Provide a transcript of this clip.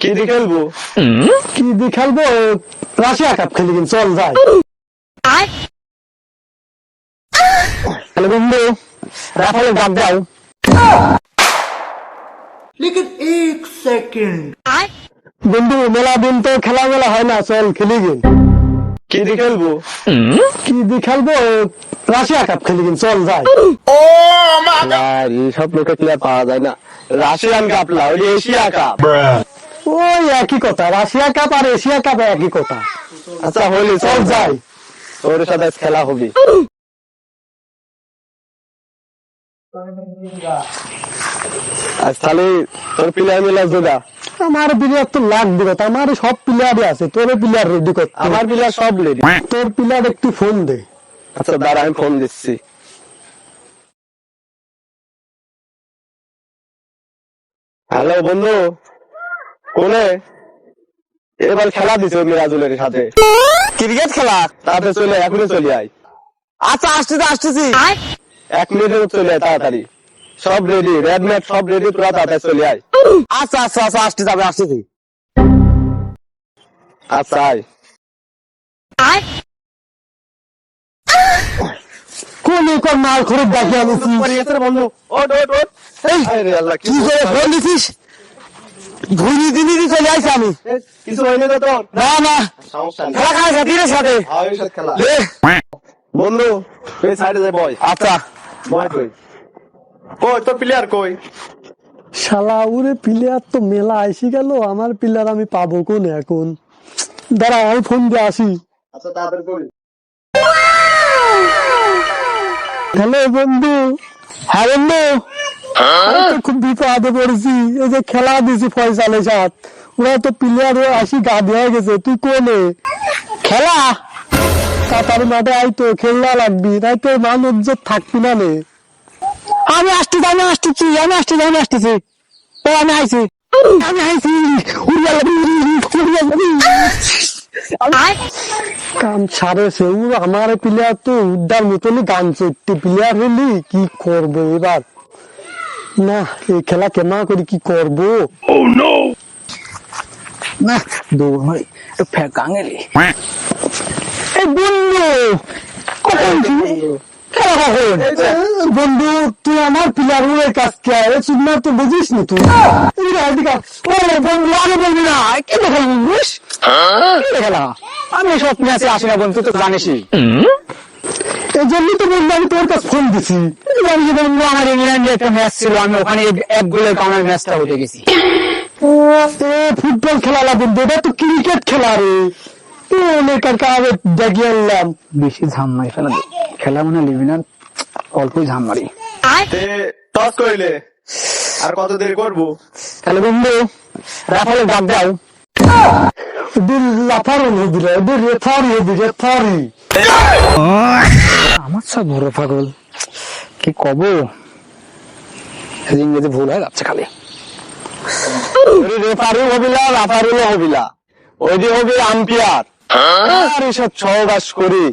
কি কি Russia cup খেলি কিন্তু চল যাই। হ্যালো বন্ধু দাও। এক সেকেন্ড। বন্ধু মেলা দিন তো খেলা মেলা হয় না চল খেলি গে কি দিয়ে খেলব? কি দিয়ে খেলব? রাশিয়া কাপ খেলি কিন্তু চল যাই আর এইসব লোকে প্লেয়ার পাওয়া যায় না। রাশিয়ান কাপ না ওই এশিয়া কাপ ওই একই কথা রাশিয়া কাপ আর এশিয়া কাপ একই কথা। আচ্ছা হলি চল যাই ওর সাথে খেলা হবে। আজ তাহলে তোর প্লেয়ার মিলা জোগা আমার প্লেয়ার তো লাগবে কথা আমার সব প্লেয়ারই আছে তোর প্লেয়ার রেডি কর আমার প্লেয়ার সব রেডি তোর প্লেয়ার একটু ফোন দে। আচ্ছা দাঁড়া আমি ফোন দিচ্ছি। হ্যালো বন্ধু। কোনে? এবার খেলা দিছে মিরাজুলের সাথে। ক্রিকেট খেলা? তাতে চলে এখনই চলে আয়। আচ্ছা আসতেছি আসতেছি। এক মিনিটের চলে আয় তাড়াতাড়ি। সব রেডি রেড ম্যাট সব রেডি তোরা তাড়াতাড়ি চলে আয়। আচ্ছা আচ্ছা আচ্ছা আসতে যাবে আসতেছি। আচ্ছা আয়। কোন মাল বন্ধু। ওট ওট ওট এই আল্লাহ কি করে ফোন দিছিস? ঘুরি দিনি দি চলে আসি আমি? কিছু হয়নি তো তোর? না না। সমস্যা খেলা সাথীর সাথে আয়ুষের খেলা। দে। বন্ধু তুই সাইডে যাই বয়। আচ্ছা। বয় কই? প্লেয়ার শালা উরে প্লেয়ার তো মেলা আইসি গেল। আমার প্লেয়ার আমি পাবো কোন এখন? দাঁড়া আমি ফোন দিয়ে আসি। আচ্ছা তাড়াতাড়ি কই হ্যালো বন্ধু হ্যাঁ বন্ধু? খুব বিপদে পড়েছি। এই যে খেলা দিছি ফয়সালের সাথ ওরা তো প্লেয়ার আসি গা দেওয়া গেছে। তুই কোনে? খেলা? কাতার মাঠে আই তো খেলনা লাগবি, তাই তো মান ইজ্জত থাকবি না নে। আমি আসতেছি আমি আসতেছি আমি আসতেছি আমি আসতেছি আমি আইছি। আমি আইছি। উড়িয়া উড়িয়া। কাম ছাড়েছে ও আমার প্লেয়ার তো উদ্ধার মতনই গান প্লেয়ার হলি কি এবার? না, এই খেলা কি না বন্ধু, কখন? বন্ধু, তুই আমার প্লেয়ার ওর কাছ কে? চুম্মা তো বুঝিস নি তুই? বন্ধু আগে বলবি না কি দেখা বুঝিস কি খেলা আমি সব ম্যাচে আসি না বন্ধু তো জানিসই। এই জন্যই তো বন্ধু আমি তোর কাছে ফোন দিছি। আমি যে বলব আমার ইংল্যান্ডে একটা ম্যাচ ছিল আমি ওখানে এক গোলের কারণে ম্যাচটা উঠে গেছি। ফুটবল খেলা না বন্ধু এটা তো ক্রিকেট খেলা রে। তো অনেক আর দেখিয়ে আনলাম। বেশি ঝাম মারি ফেলা খেলা মানে লিবি না? অল্পই ঝাম মারি। টস কইলে। আর কত দেরি করব? তাহলে বন্ধু রাফালে ডাক দাও। আমার সব বড় পাগল। কি কব? ইংরেজি ভুল হয় যাচ্ছে খালি। রেফারি হবিলা রাফারি হবিলা। ওই দিয়ে হবি আম্পিয়ার। আর এসব ছবাস করি।